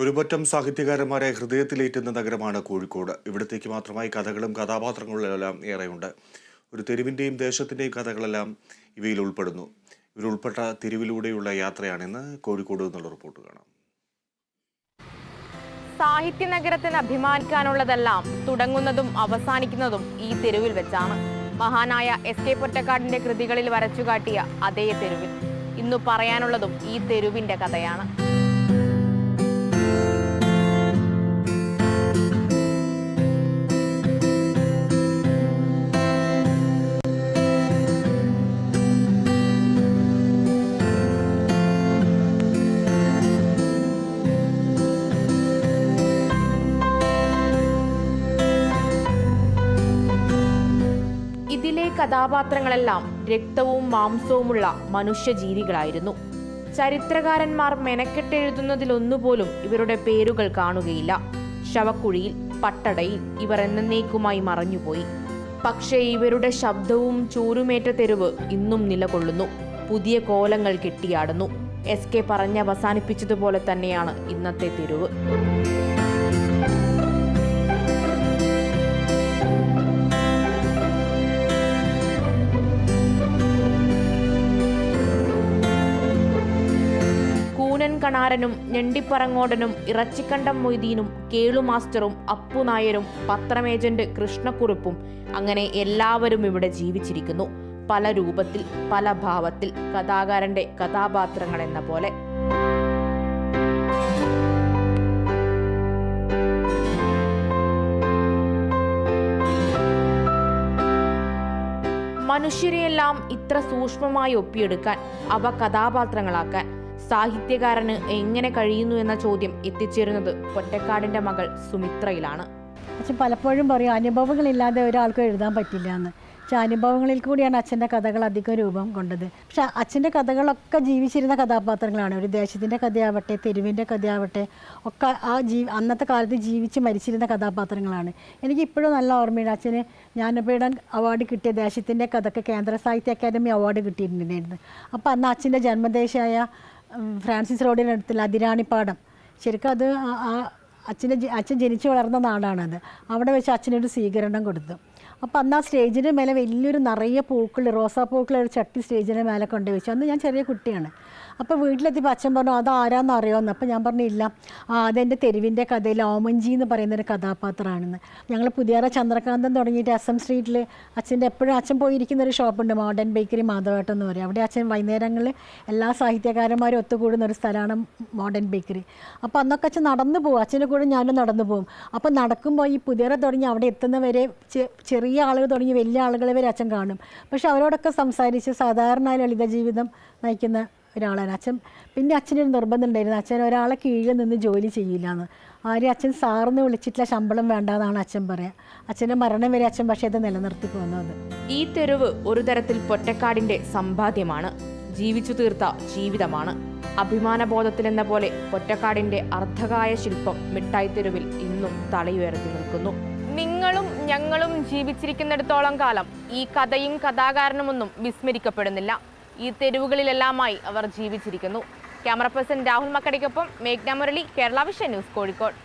ഒരുപറ്റം സാഹിത്യകാരന്മാരെ ഹൃദയത്തിലേറ്റുന്ന നഗരമാണ് കോഴിക്കോട്. ഇവിടത്തേക്ക് മാത്രമായി കഥകളും കഥാപാത്രങ്ങളും എല്ലാം ഏറെയുണ്ട്. ഒരു തെരുവിന്റെയും ദേശത്തിന്റെയും കഥകളെല്ലാം ഇവയിൽ ഉൾപ്പെടുന്നു. ഇവരുൾപ്പെട്ട തെരുവിലൂടെയുള്ള യാത്രയാണിന്ന് കോഴിക്കോട് എന്നുള്ള റിപ്പോർട്ട് കാണാം. സാഹിത്യ നഗരത്തിന് അഭിമാനിക്കാനുള്ളതെല്ലാം തുടങ്ങുന്നതും അവസാനിക്കുന്നതും ഈ തെരുവിൽ വെച്ചാണ്. മഹാനായ എസ് കെ പൊറ്റക്കാടിന്റെ കൃതികളിൽ വരച്ചുകാട്ടിയ അതേ തെരുവിൽ. ഇന്നു പറയാനുള്ളതും ഈ തെരുവിന്റെ കഥയാണ്. കഥാപാത്രങ്ങളെല്ലാം രക്തവും മാംസവുമുള്ള മനുഷ്യജീവികളായിരുന്നു. ചരിത്രകാരന്മാർ മെനക്കെട്ടെഴുതുന്നതിലൊന്നുപോലും ഇവരുടെ പേരുകൾ കാണുകയില്ല. ശവക്കുഴിയിൽ പട്ടടയിൽ ഇവർ എന്നേക്കുമായി മറഞ്ഞുപോയി. പക്ഷേ ഇവരുടെ ശബ്ദവും ചൂരുമേറ്റ തെരുവ് ഇന്നും നിലകൊള്ളുന്നു. പുതിയ കോലങ്ങൾ കെട്ടിയാടുന്നു. എസ് കെ പറഞ്ഞ് അവസാനിപ്പിച്ചതുപോലെ തന്നെയാണ് ഇന്നത്തെ തെരുവ്. കണാരനും ഞണ്ടിപ്പറങ്ങോടനും ഇറച്ചിക്കണ്ടം മൊയ്തീനും കേളുമാസ്റ്ററും അപ്പു നായരും പത്രമേജന്റ് കൃഷ്ണക്കുറുപ്പും അങ്ങനെ എല്ലാവരും ഇവിടെ ജീവിച്ചിരിക്കുന്നു. പല രൂപത്തിൽ പല ഭാവത്തിൽ കഥാകാരന്റെ കഥാപാത്രങ്ങൾ എന്ന പോലെ. മനുഷ്യരെയെല്ലാം ഇത്ര സൂക്ഷ്മമായി ഒപ്പിയെടുക്കാൻ അവ കഥാപാത്രങ്ങളാക്കാൻ സാഹിത്യകാരന് എങ്ങനെ കഴിയുന്നു എന്ന ചോദ്യം എത്തിച്ചേരുന്നത് പൊറ്റക്കാടിന്റെ മകൾ സുമിത്രയിലാണ്. അച്ഛൻ പലപ്പോഴും പറയും അനുഭവങ്ങളില്ലാതെ ഒരാൾക്കും എഴുതാൻ പറ്റില്ല എന്ന്. പക്ഷെ അനുഭവങ്ങളിൽ കൂടിയാണ് അച്ഛന്റെ കഥകൾ അധികം രൂപം കൊണ്ടത്. പക്ഷെ അച്ഛന്റെ കഥകളൊക്കെ ജീവിച്ചിരുന്ന കഥാപാത്രങ്ങളാണ്. ഒരു ദേശത്തിന്റെ കഥയാവട്ടെ തെരുവിന്റെ കഥയാവട്ടെ ഒക്കെ ആ ജീ അന്നത്തെ കാലത്ത് ജീവിച്ച് മരിച്ചിരുന്ന കഥാപാത്രങ്ങളാണ്. എനിക്ക് ഇപ്പോഴും നല്ല ഓർമ്മയുണ്ട്. അച്ഛന് ജ്ഞാനപീഠൻ അവാർഡ് കിട്ടിയ ദേശത്തിന്റെ കഥക്ക് കേന്ദ്ര സാഹിത്യ അക്കാദമി അവാർഡ് കിട്ടിയിട്ടുണ്ടായിരുന്നു. അപ്പോൾ അന്ന് അച്ഛന്റെ ജന്മദേശമായ ഉം, റോഡിന്റെ അടുത്തുള്ള അതിരാണിപ്പാടം. ശരിക്കും അത് ആ അച്ഛന്റെ അച്ഛൻ ജനിച്ചു വളർന്ന നാടാണത്. അവിടെ വെച്ച് അച്ഛനൊരു സ്വീകരണം കൊടുത്തു. അപ്പോൾ അന്ന് ആ സ്റ്റേജിന്റെ മേലെ വലിയൊരു നിറയെ പൂക്കൾ റോസാപ്പൂക്കൾ ഒരു ചട്ടി സ്റ്റേജിന്റെ മേലെ കൊണ്ട് വെച്ചു. അന്ന് ഞാൻ ചെറിയ കുട്ടിയാണ്. അപ്പോൾ വീട്ടിലെത്തിയപ്പോൾ അച്ഛൻ പറഞ്ഞു അത് ആരാന്ന് അറിയാമെന്ന് അപ്പോൾ ഞാൻ പറഞ്ഞില്ല ആ അതെന്റെ തെരുവിന്റെ കഥയിൽ ഓമഞ്ചി എന്ന് പറയുന്നൊരു കഥാപാത്രമാണെന്ന്. ഞങ്ങൾ പുതിയറ ചന്ദ്രകാന്തൻ തുടങ്ങിയിട്ട് എസ് എം സ്ട്രീറ്റിൽ അച്ഛന്റെ എപ്പോഴും അച്ഛൻ പോയിരിക്കുന്ന ഒരു ഷോപ്പുണ്ട് മോഡേൺ ബേക്കറി മാധവേട്ടം എന്ന് പറയും. അവിടെ അച്ഛൻ വൈകുന്നേരങ്ങളിൽ എല്ലാ സാഹിത്യകാരന്മാരും ഒത്തുകൂടുന്ന ഒരു സ്ഥലമാണ് മോഡേൺ ബേക്കറി. അപ്പോൾ അന്നൊക്കെ അച്ഛൻ നടന്നു പോകും അച്ഛന്റെ കൂടെ ഞാനും നടന്നു പോകും അപ്പോൾ നടക്കുമ്പോൾ ഈ പുതിയറ തുടങ്ങി അവിടെ എത്തുന്നവരെ ചെ- ചെറിയ ആളുകൾ തുടങ്ങി വലിയ ആളുകളെ വരെ അച്ഛൻ കാണും. പക്ഷെ അവരോടൊക്കെ സംസാരിച്ച് സാധാരണ ലളിത ജീവിതം നയിക്കുന്ന ഒരാളാണ്. അച്ഛൻ പിന്നെ അച്ഛനൊരു നിർബന്ധം ഉണ്ടായിരുന്നു. അച്ഛൻ ഒരാളെ കീഴിൽ നിന്ന് ജോലി ചെയ്യില്ല എന്ന് ആരും അച്ഛൻ സാറിന് വിളിച്ചിട്ടില്ല ശമ്പളം വേണ്ടാന്നാണ് അച്ഛൻ പറയാ. അച്ഛന്റെ മരണം വരെ അച്ഛൻ പക്ഷേ അത് നിലനിർത്തി പോകുന്നത്. ഈ തെരുവ് ഒരു തരത്തിൽ പൊറ്റക്കാടിന്റെ സമ്പാദ്യമാണ്. ജീവിച്ചു തീർത്ത ജീവിതമാണ്. അഭിമാനബോധത്തിലെന്ന പോലെ പൊറ്റക്കാടിന്റെ അർദ്ധകായ ശില്പം മിഠായി തെരുവിൽ ഇന്നും തലയുയർത്തി നിൽക്കുന്നു. നിങ്ങളും ഞങ്ങളും ജീവിച്ചിരിക്കുന്നിടത്തോളം കാലം ഈ കഥയും കഥാകാരനുമൊന്നും വിസ്മരിക്കപ്പെടുന്നില്ല. ഈ തെരുവുകളിലെല്ലാമായി അവർ ജീവിച്ചിരിക്കുന്നു. ക്യാമറ പേഴ്സൺ രാഹുൽ മക്കടിക്കൊപ്പം മേഘ്ന മുരളി കേരള വിഷൻ ന്യൂസ് കോഴിക്കോട്.